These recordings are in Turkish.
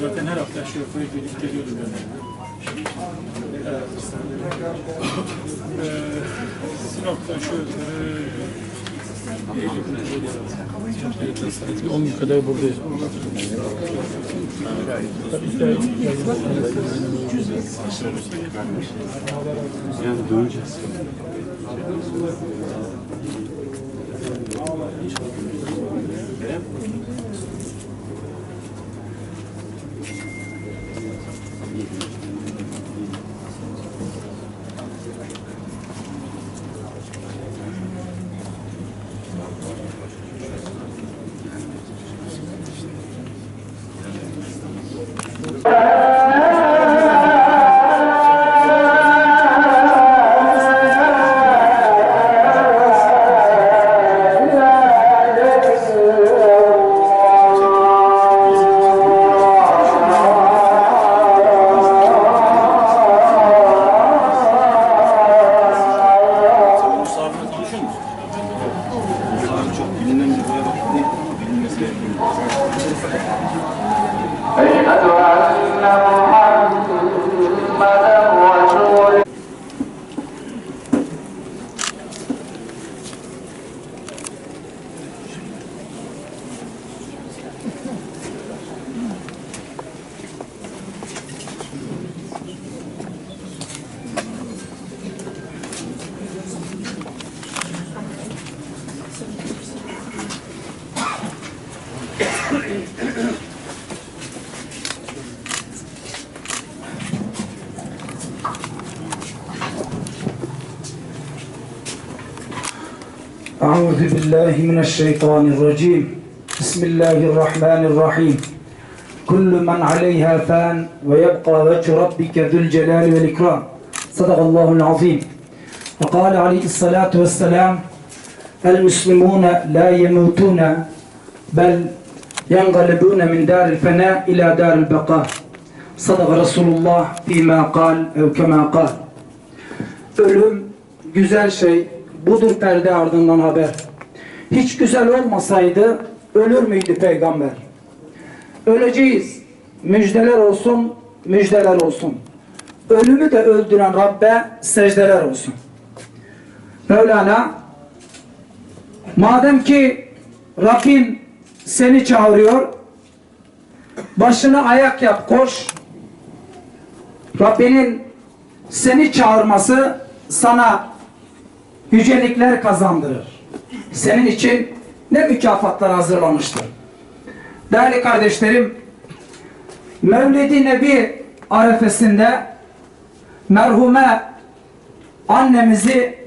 Zaten her hafta aşağı yukarı gelip geliyordum yani. Evet. Ee, Sinop'ta aşağı yukarı 50 gün 10 gün kadar buradayız. Yani döneceğiz. Musafirle أعوذ بالله من الشيطان الرجيم. بسم الله الرحمن الرحيم. كل من عليها فان ويبقى وجه ربك ذو الجلال والإكرام. صدق الله العظيم. وقال عليه الصلاة والسلام المسلمون لا يموتون بل ينقلبون من دار الفناء إلى دار البقاء. صدق رسول الله فيما قال أو كما قال. Ölüm güzel şey, budur perde ardından haber. Hiç güzel olmasaydı ölür müydü peygamber? Öleceğiz. Müjdeler olsun, müjdeler olsun. Ölümü de öldüren Rabbe secdeler olsun. Mevlana, madem ki Rabbin seni çağırıyor, başını ayak yap, koş. Rabbinin seni çağırması sana yücelikler kazandırır. Senin için ne mükafatlar hazırlamıştır. Değerli kardeşlerim, Mevlid-i Nebi arefesinde merhume annemizi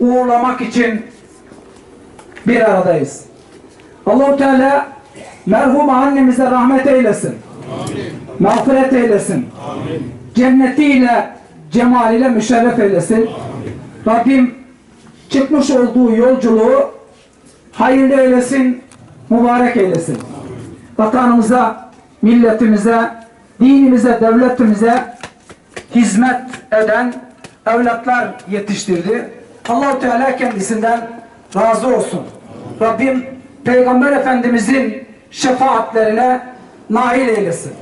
uğurlamak için bir aradayız. Allahu Teala merhume annemize rahmet eylesin. Mağfiret eylesin. Cennetiyle, cemaliyle müşerref eylesin. Rabbim çıkmış olduğu yolculuğu hayırlı eylesin, mübarek eylesin. Vatanımıza, milletimize, dinimize, devletimize hizmet eden evlatlar yetiştirdi. Allahu Teala kendisinden razı olsun. Rabbim Peygamber Efendimizin şefaatlerine nail eylesin.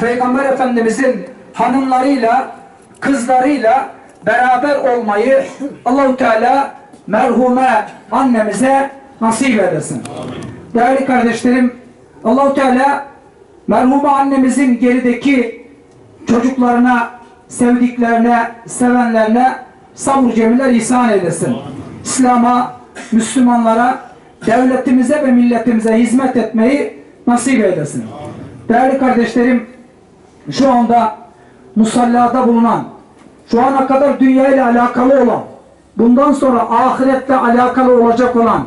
Peygamber Efendimizin hanımlarıyla, kızlarıyla beraber olmayı Allahu Teala merhume annemize nasip eylesin. Değerli kardeşlerim, Allahu Teala merhume annemizin gerideki çocuklarına, sevdiklerine, sevenlerine sabır cemiler ihsan eylesin. İslam'a, Müslümanlara, devletimize ve milletimize hizmet etmeyi nasip eylesin. Değerli kardeşlerim, şu anda musallada bulunan, şu ana kadar dünya ile alakalı olan, bundan sonra ahirette alakalı olacak olan,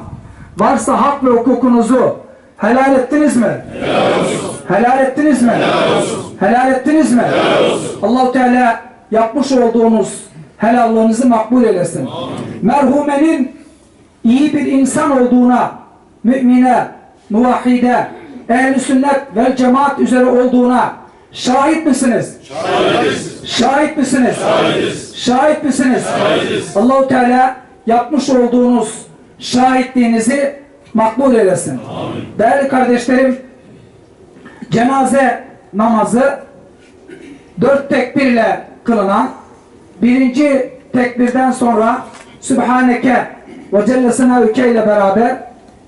varsa hak ve hukukunuzu helal ettiniz mi? Helal olsun. Helal ettiniz mi? Helal olsun. Helal ettiniz mi? Allahu Teala yapmış olduğunuz helallığınızı makbul eylesin. Merhumenin iyi bir insan olduğuna, mümine, muvahhide, ehl sünnet ve cemaat üzere olduğuna şahit misiniz? Şahidiz. Şahit misiniz? Şahidiz. Şahit misiniz? Şahidiz. Allahu Teala yapmış olduğunuz şahitliğinizi makbul eylesin. Değerli kardeşlerim, cenaze namazı dört tekbirle kılınan birinci tekbirden sonra Sübhaneke ve Celle Senavüke ile beraber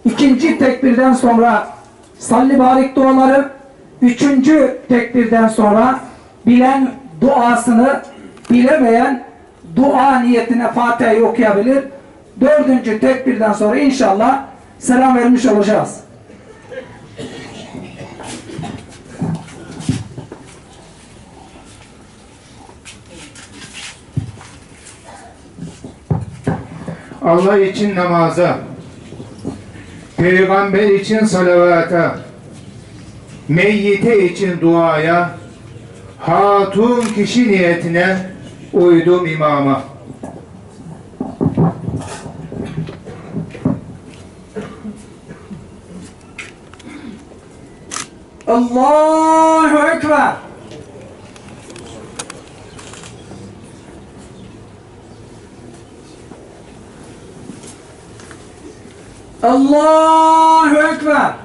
ikinci tekbirden sonra salli barik duaları üçüncü tekbirden sonra bilen duasını bilemeyen dua niyetine Fatiha'yı okuyabilir. Dördüncü tekbirden sonra inşallah selam vermiş olacağız. Allah için namaza, Peygamber için salavata, meyyite için duaya, hatun kişi niyetine uydum imama. Allahu Ekber. Allahu Ekber.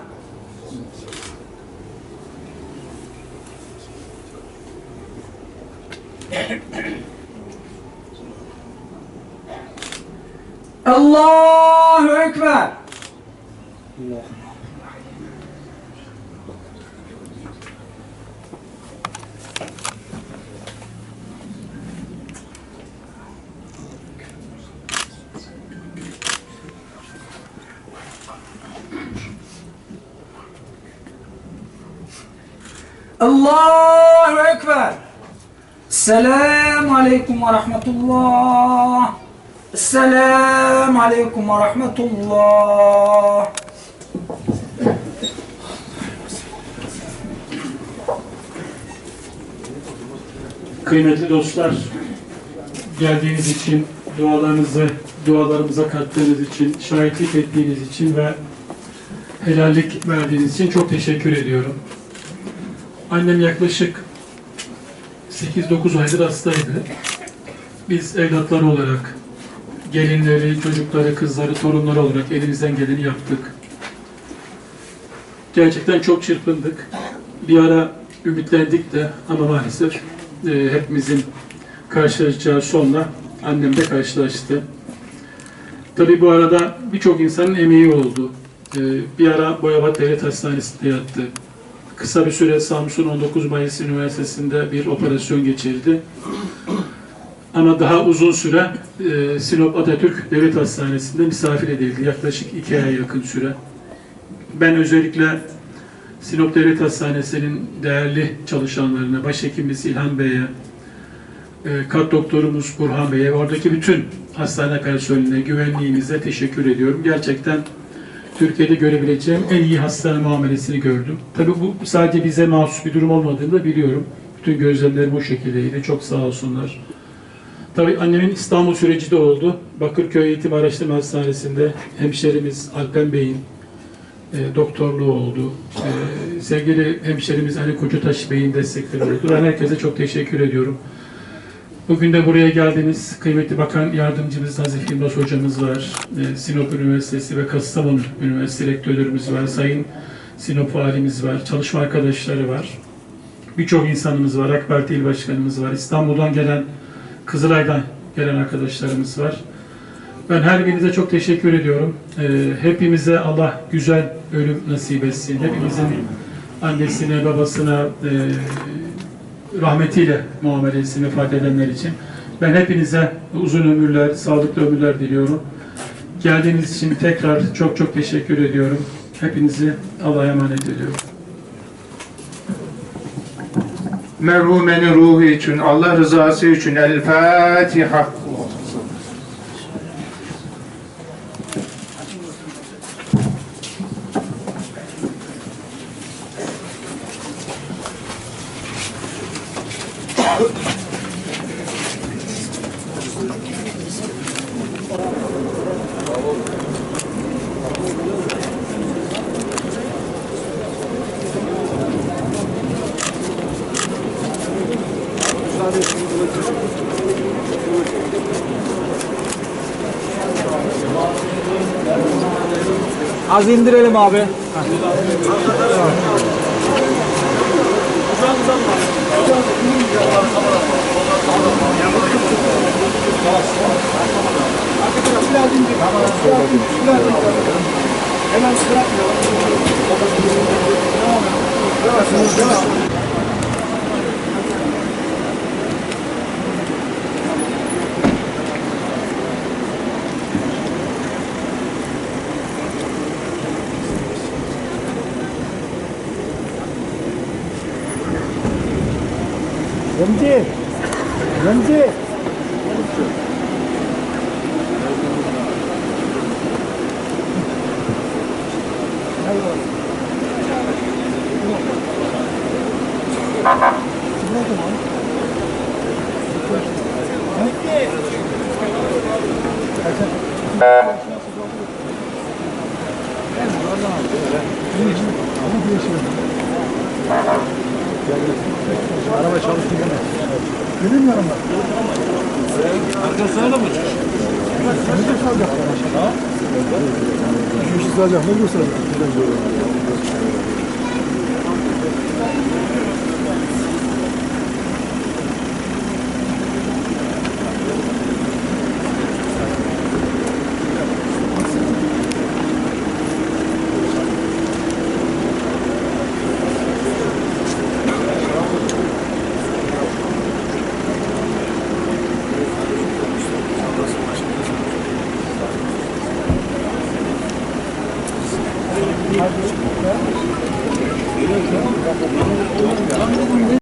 Allahu Ekber. Allahu Ekber. Selamun Aleyküm ve Rahmetullah. Selamun Aleyküm ve Rahmetullah. Kıymetli dostlar, geldiğiniz için, dualarınızı, dualarımıza kattığınız için, şahitlik ettiğiniz için ve helallik verdiğiniz için çok teşekkür ediyorum. Annem yaklaşık 8-9 aydır hastaydı. Biz evlatları olarak, gelinleri, çocukları, kızları, torunları olarak elimizden geleni yaptık. Gerçekten çok çırpındık. Bir ara ümitlendik de ama maalesef e, hepimizin karşılaşacağı sonla annem de karşılaştı. Tabii bu arada birçok insanın emeği oldu. E, bir ara Boyabat Devlet Hastanesi'nde yattı. Kısa bir süre Samsun 19 Mayıs Üniversitesi'nde bir operasyon geçirdi. Ama daha uzun süre e, Sinop Atatürk Devlet Hastanesi'nde misafir edildi. Yaklaşık iki aya yakın süre. Ben özellikle Sinop Devlet Hastanesi'nin değerli çalışanlarına, başhekimimiz İlhan Bey'e, e, kat doktorumuz Burhan Bey'e, oradaki bütün hastane personeline, güvenliğimize teşekkür ediyorum. Gerçekten Türkiye'de görebileceğim en iyi hastane muamelesini gördüm. Tabii bu sadece bize mahsus bir durum olmadığını da biliyorum. Bütün gözlemlerim bu şekildeydi. Çok sağ olsunlar. Tabii annemin İstanbul süreci de oldu. Bakırköy Eğitim Araştırma Hastanesi'nde hemşerimiz Alpen Bey'in e, doktorluğu oldu. E, sevgili hemşerimiz Ali Koçutaş Bey'in destekleri oldu. Ben herkese çok teşekkür ediyorum. Bugün de buraya geldiniz. Kıymetli Bakan Yardımcımız Nazif Yılmaz Hocamız var. E, Sinop Üniversitesi ve Kastamonu Üniversitesi Rektörlerimiz var. Sayın Sinop Valimiz var. Çalışma arkadaşları var. Birçok insanımız var. AK Parti İl Başkanımız var. İstanbul'dan gelen, Kızılay'dan gelen arkadaşlarımız var. Ben her birinize çok teşekkür ediyorum. Ee, hepimize Allah güzel ölüm nasip etsin. Hepimizin annesine, babasına e, rahmetiyle muamelesini vefat edenler için. Ben hepinize uzun ömürler, sağlıklı ömürler diliyorum. Geldiğiniz için tekrar çok çok teşekkür ediyorum. Hepinizi Allah'a emanet ediyorum. Merhumenin ruhu için, Allah rızası için El Fatiha. Az indirelim abi. Remzi. Araba çalıştı gene. Dedim yanımda. Arkasına da mı? 300 alacak ne gösterecek?